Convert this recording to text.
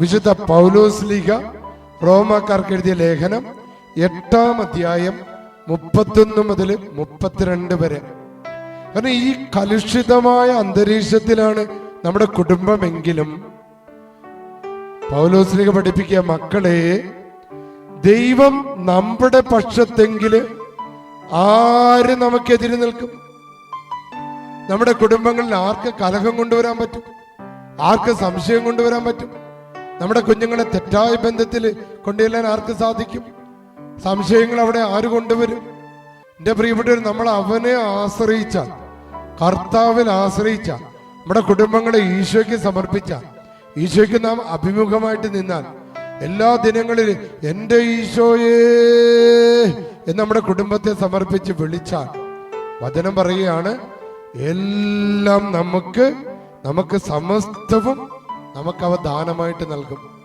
വിശുദ്ധ പൗലോസ് ലീഗ റോമാക്കാർക്ക് എഴുതിയ ലേഖനം എട്ടാം അധ്യായം മുപ്പത്തൊന്ന് മുതൽ മുപ്പത്തിരണ്ട് വരെ. കാരണം ഈ കലുഷിതമായ അന്തരീക്ഷത്തിലാണ് നമ്മുടെ കുടുംബമെങ്കിലും പൗലോസ് ലീഗ പഠിപ്പിക്കുക മക്കളെ ദൈവം നമ്മുടെ പക്ഷത്തെങ്കിൽ ആര് നമുക്കെതിരെ നിൽക്കും? നമ്മുടെ കുടുംബങ്ങളിൽ ആർക്ക് കലഹം കൊണ്ടുവരാൻ പറ്റും? ആർക്ക് സംശയം കൊണ്ടുവരാൻ പറ്റും? നമ്മുടെ കുഞ്ഞുങ്ങളെ തെറ്റായ ബന്ധത്തിൽ കൊണ്ടുചെല്ലാൻ ആർക്ക് സാധിക്കും? സംശയങ്ങൾ അവിടെ ആര് കൊണ്ടുവരും? എന്റെ പ്രിയപ്പെട്ടവർ നമ്മൾ അവനെ ആശ്രയിച്ച കർത്താവിൽ ആശ്രയിച്ച നമ്മുടെ കുടുംബങ്ങളെ ഈശോയ്ക്ക് സമർപ്പിച്ച ഈശോയ്ക്ക് നാം അഭിമുഖമായിട്ട് നിന്നാൽ എല്ലാ ദിനങ്ങളിലും എന്റെ ഈശോയേ എന്ന് നമ്മുടെ കുടുംബത്തെ സമർപ്പിച്ച് വിളിച്ചാൽ വചനം പറയുകയാണ് എല്ലാം നമുക്ക് നമുക്ക് സമസ്തവും നമുക്ക് അവ ദാനമായിട്ട് നൽകും.